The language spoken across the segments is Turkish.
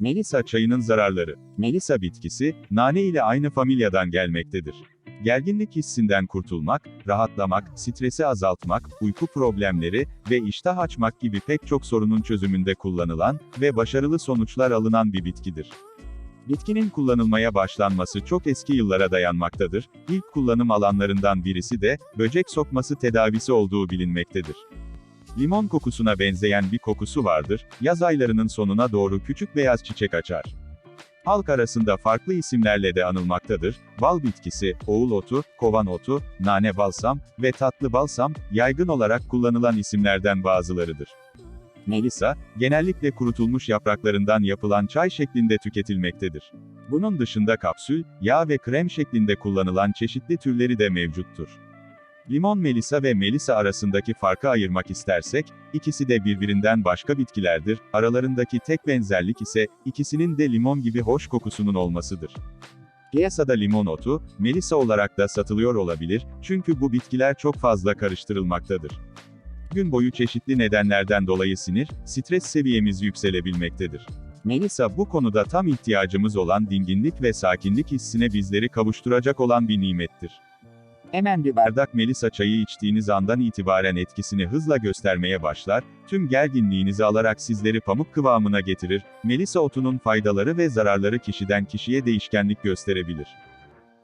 Melisa çayının zararları. Melisa bitkisi, nane ile aynı familyadan gelmektedir. Gerginlik hissinden kurtulmak, rahatlamak, stresi azaltmak, uyku problemleri ve iştah açmak gibi pek çok sorunun çözümünde kullanılan ve başarılı sonuçlar alınan bir bitkidir. Bitkinin kullanılmaya başlanması çok eski yıllara dayanmaktadır. İlk kullanım alanlarından birisi de böcek sokması tedavisi olduğu bilinmektedir. Limon kokusuna benzeyen bir kokusu vardır. Yaz aylarının sonuna doğru küçük beyaz çiçek açar. Halk arasında farklı isimlerle de anılmaktadır. Bal bitkisi, oğul otu, kovan otu, nane balsam ve tatlı balsam, yaygın olarak kullanılan isimlerden bazılarıdır. Melisa, genellikle kurutulmuş yapraklarından yapılan çay şeklinde tüketilmektedir. Bunun dışında kapsül, yağ ve krem şeklinde kullanılan çeşitli türleri de mevcuttur. Limon melisa ve melisa arasındaki farkı ayırmak istersek, ikisi de birbirinden başka bitkilerdir, aralarındaki tek benzerlik ise, ikisinin de limon gibi hoş kokusunun olmasıdır. Piyasada limon otu, melisa olarak da satılıyor olabilir, çünkü bu bitkiler çok fazla karıştırılmaktadır. Gün boyu çeşitli nedenlerden dolayı sinir, stres seviyemiz yükselebilmektedir. Melisa bu konuda tam ihtiyacımız olan dinginlik ve sakinlik hissine bizleri kavuşturacak olan bir nimettir. Hemen bir bardak Melisa çayı içtiğiniz andan itibaren etkisini hızla göstermeye başlar, tüm gerginliğinizi alarak sizleri pamuk kıvamına getirir, Melisa otunun faydaları ve zararları kişiden kişiye değişkenlik gösterebilir.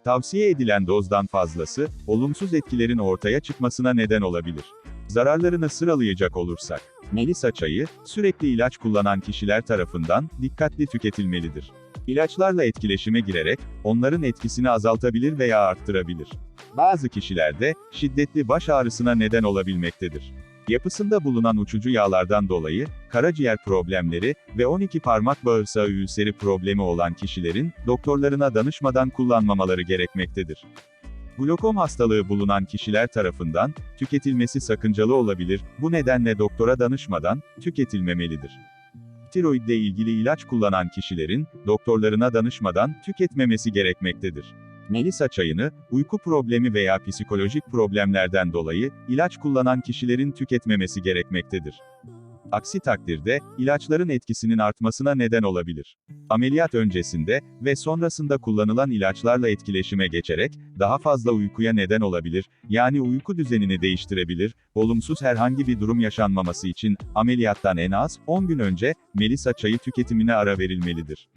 Tavsiye edilen dozdan fazlası, olumsuz etkilerin ortaya çıkmasına neden olabilir. Zararlarını sıralayacak olursak, Melisa çayı, sürekli ilaç kullanan kişiler tarafından, dikkatli tüketilmelidir. İlaçlarla etkileşime girerek, onların etkisini azaltabilir veya arttırabilir. Bazı kişilerde, şiddetli baş ağrısına neden olabilmektedir. Yapısında bulunan uçucu yağlardan dolayı, karaciğer problemleri ve 12 parmak bağırsağı ülseri problemi olan kişilerin, doktorlarına danışmadan kullanmamaları gerekmektedir. Glokom hastalığı bulunan kişiler tarafından, tüketilmesi sakıncalı olabilir, bu nedenle doktora danışmadan, tüketilmemelidir. Tiroidle ilgili ilaç kullanan kişilerin, doktorlarına danışmadan, tüketmemesi gerekmektedir. Melisa çayını, uyku problemi veya psikolojik problemlerden dolayı, ilaç kullanan kişilerin tüketmemesi gerekmektedir. Aksi takdirde, ilaçların etkisinin artmasına neden olabilir. Ameliyat öncesinde ve sonrasında kullanılan ilaçlarla etkileşime geçerek, daha fazla uykuya neden olabilir, yani uyku düzenini değiştirebilir, olumsuz herhangi bir durum yaşanmaması için, ameliyattan en az, 10 gün önce, Melisa çayı tüketimine ara verilmelidir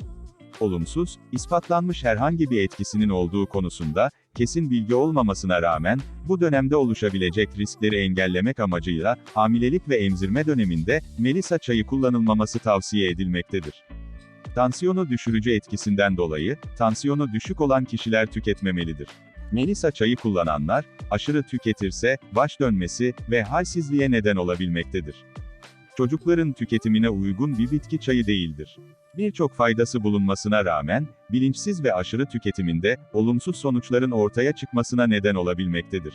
olumsuz, ispatlanmış herhangi bir etkisinin olduğu konusunda, kesin bilgi olmamasına rağmen, bu dönemde oluşabilecek riskleri engellemek amacıyla, hamilelik ve emzirme döneminde, Melisa çayı kullanılmaması tavsiye edilmektedir. Tansiyonu düşürücü etkisinden dolayı, tansiyonu düşük olan kişiler tüketmemelidir. Melisa çayı kullananlar, aşırı tüketirse, baş dönmesi ve halsizliğe neden olabilmektedir. Çocukların tüketimine uygun bir bitki çayı değildir. Birçok faydası bulunmasına rağmen, bilinçsiz ve aşırı tüketiminde, olumsuz sonuçların ortaya çıkmasına neden olabilmektedir.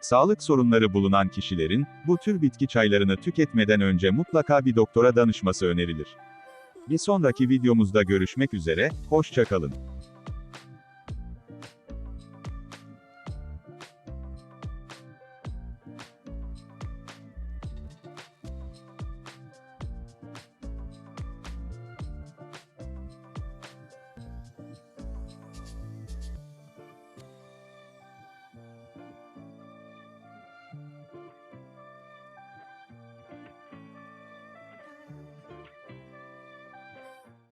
Sağlık sorunları bulunan kişilerin, bu tür bitki çaylarını tüketmeden önce mutlaka bir doktora danışması önerilir. Bir sonraki videomuzda görüşmek üzere, hoşçakalın.